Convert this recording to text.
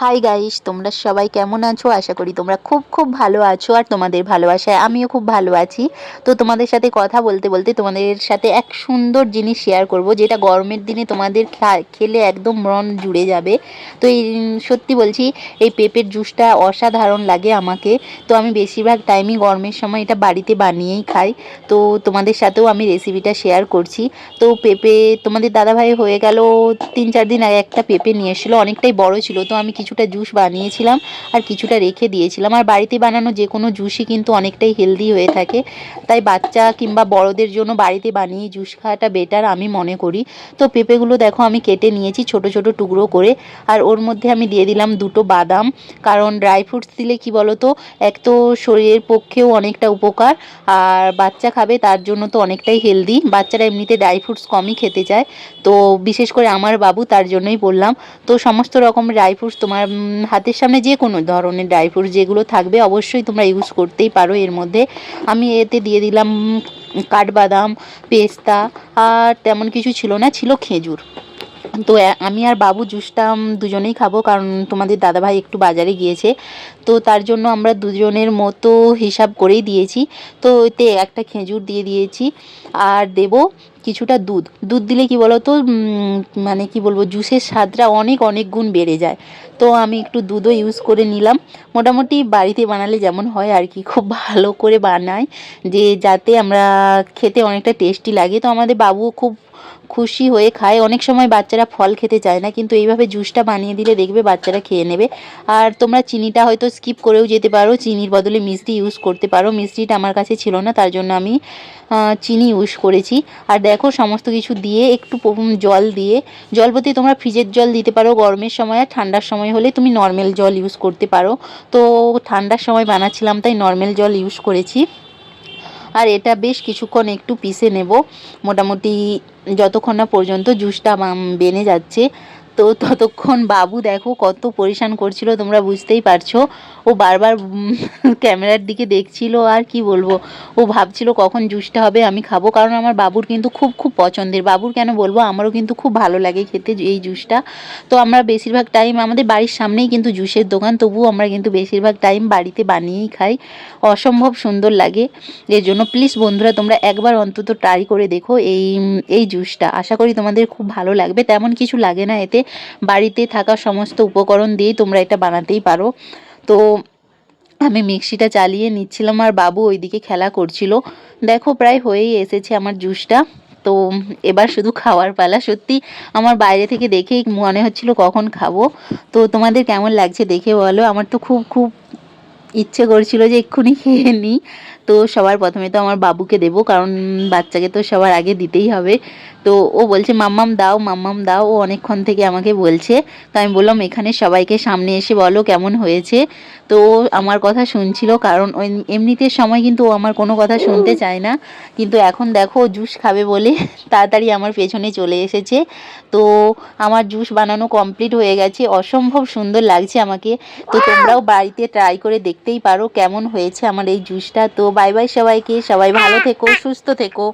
Hi guys তোমরা সবাই কেমন আছো? আশা করি তোমরা খুব খুব ভালো আছো আর তোমাদের ভালোবাসায় আমিও খুব ভালো আছি। তো তোমাদের সাথে কথা বলতে বলতে তোমাদের সাথে এক সুন্দর জিনিস শেয়ার করব, যেটা গরমের দিনে তোমাদের খেলে একদম মন জুড়ে যাবে। তো এই সত্যি বলছি, এই পেঁপের জুসটা অসাধারণ লাগে আমাকে। তো আমি বেশিরভাগ টাইমই গরমের সময় এটা বাড়িতে বানিয়েই খাই। তো তোমাদের সাথেও আমি রেসিপিটা শেয়ার করছি। তো পেঁপে তোমাদের দাদাভাই হয়ে গেল, তিন চার দিন আগে একটা পেঁপে নিয়ে এসেছিল, অনেকটাই বড় ছিল। তো আমি কিছুটা জুস বানিয়েছিলাম আর কিছুটা রেখে দিয়েছিলাম। আর বাড়িতে বানানো যে কোনো জুসই কিন্তু অনেকটাই হেলদি হয়ে থাকে। তাই বাচ্চা কিংবা বড়দের জন্য বাড়িতে বানিয়ে জুস খাওয়াটা বেটার আমি মনে করি। তো পেঁপেগুলো দেখো আমি কেটে নিয়েছি ছোট ছোট টুকরো করে। আর ওর মধ্যে আমি দিয়ে দিলাম দুটো বাদাম। কারণ ড্রাই ফ্রুটস দিলে কি বলো তো এক তো শরীরের পক্ষেও অনেকটা উপকার। আর বাচ্চা খাবে তার জন্য তো অনেকটাই হেলদি বাচ্চারা এমনিতে ড্রাই ফ্রুটস কমই খেতে চায়। তো বিশেষ করে আমার বাবু তার জন্যই বললাম। তো সমস্ত রকম ড্রাই ফ্রুটস তোমার উম, হাতের সামনে যে কোনো ধরনের ড্রাই ফ্রুট যেগুলো থাকবে অবশ্যই তোমরা ইউজ করতেই পারো। এর মধ্যে আমি এতে দিয়ে দিলাম কাঠবাদাম পেস্তা আর তেমন কিছু ছিল না ছিল খেজুর। তো আমি আর বাবু জুসটা দুজনেই খাব কারণ তোমাদের দাদাভাই একটু বাজারে গিয়েছে। তো তার জন্য আমরা দুজনের মতো হিসাব করেই দিয়েছি। তো এতে একটা খেজুর দিয়ে দিয়েছি আর দেব কিছুটা দুধ। দুধ দিলে কি বলো তো মানে কি বলব, জুসের স্বাদটা অনেক অনেক গুণ বেড়ে যায়। তো আমি একটু দুধও ইউজ করে নিলাম। মোটামুটি বাড়িতে বানালে যেমন হয় আর কি, খুব ভালো করে বানাই যে যাতে আমরা খেতে অনেকটা টেস্টি লাগে। তো আমাদের বাবুও খুব খুশি হয়ে খায়। অনেক সময় বাচ্চারা ফল খেতে চায় না, কিন্তু এইভাবে জুসটা বানিয়ে দিলে দেখবে বাচ্চারা খেয়ে নেবে। আর তোমরা চিনিটা হয়তো স্কিপ করেও যেতে পারো, চিনির বদলে মিষ্টি ইউজ করতে পারো। মিষ্টিটা আমার কাছে ছিল না, তার জন্য আমি চিনি ইউজ করেছি। আর দেখো, সমস্ত কিছু দিয়ে একটু জল দিয়ে, জল বলতে তোমরা ফ্রিজের জল দিতে পারো গরমের সময়, আর ঠান্ডার সময় হলে তুমি নর্মাল জল ইউজ করতে পারো। তো ঠান্ডার সময় বানাচ্ছিলাম, তাই নর্মাল জল ইউজ করেছি। আর এটা বেশ কিছুক্ষণ একটু পিষে নেব। মোটামুটি যতক্ষণ না পর্যন্ত জুসটা বেনে যাচ্ছে। তো ততক্ষণ বাবু দেখো কত পরিশান করছিল, তোমরা বুঝতেই পারছ। ও বারবার ক্যামেরার দিকে দেখছিল, আর কি বলব। ও ভাবছিল কখন জুসটা হবে, আমি খাব। কারণ আমার বাবুর কিন্তু খুব খুব পছন্দের। বাবুর কেন বলব, আমারও কিন্তু খুব ভালো লাগে খেতে এই জুসটা। তো আমরা বেশিরভাগ টাইম আমাদের বাড়ির সামনেই কিন্তু জুসের দোকান, তবুও আমরা কিন্তু বেশিরভাগ টাইম বাড়িতে বানিয়েই খাই। অসম্ভব সুন্দর লাগে। এর জন্য প্লিজ বন্ধুরা, তোমরা একবার অন্তত ট্রাই করে দেখো এই এই জুসটা। আশা করি তোমাদের খুব ভালো লাগবে। তেমন কিছু লাগে না এতে। বাড়িতে থাকা সমস্ত উপকরণ দিয়েই তোমরা এটা বানাতেই পারো। তো আমি মিক্সিটা চালিয়ে নিচ্ছিলাম আর বাবু ওইদিকে খেলা করছিল। দেখো প্রায় হয়েই এসেছে আমার জুসটা। তো এবার শুধু খাওয়ার পালা। সত্যি আমার বাইরে থেকে দেখেই মনে হচ্ছিল কখন খাব। তো তোমাদের কেমন লাগছে দেখে বলো। আমার তো খুব খুব ইচ্ছে করছিল যে এক্ষুনি খেয়ে নিই। তো সবার প্রথমে তো আমার বাবুকে দেবো, কারণ বাচ্চাকে তো সবার আগে দিতেই হবে। তো ও বলছে, মাম্মাম দাও মাম্মাম দাও। ও অনেকক্ষণ থেকে আমাকে বলছে। তো আমি বললাম, এখানে সবাইকে সামনে এসে বলো কেমন হয়েছে? তো ও আমার কথা শুনছিল, কারণ এমনিতে সময় কিন্তু ও আমার কোনো কথা শুনতে চায় না। কিন্তু এখন দেখো জুস খাবে বলে তাড়াতাড়ি আমার পেছনে চলে এসেছে। তো আমার জুস বানানো কমপ্লিট হয়ে গেছে। অসম্ভব সুন্দর লাগছে আমাকে। তো তোমরাও বাড়িতে ট্রাই করে দেখতেই পারো কেমন হয়েছে আমার এই জুসটা। তো বাই বাই সবাইকে সবাই ভালো থেকো সুস্থ থেকো।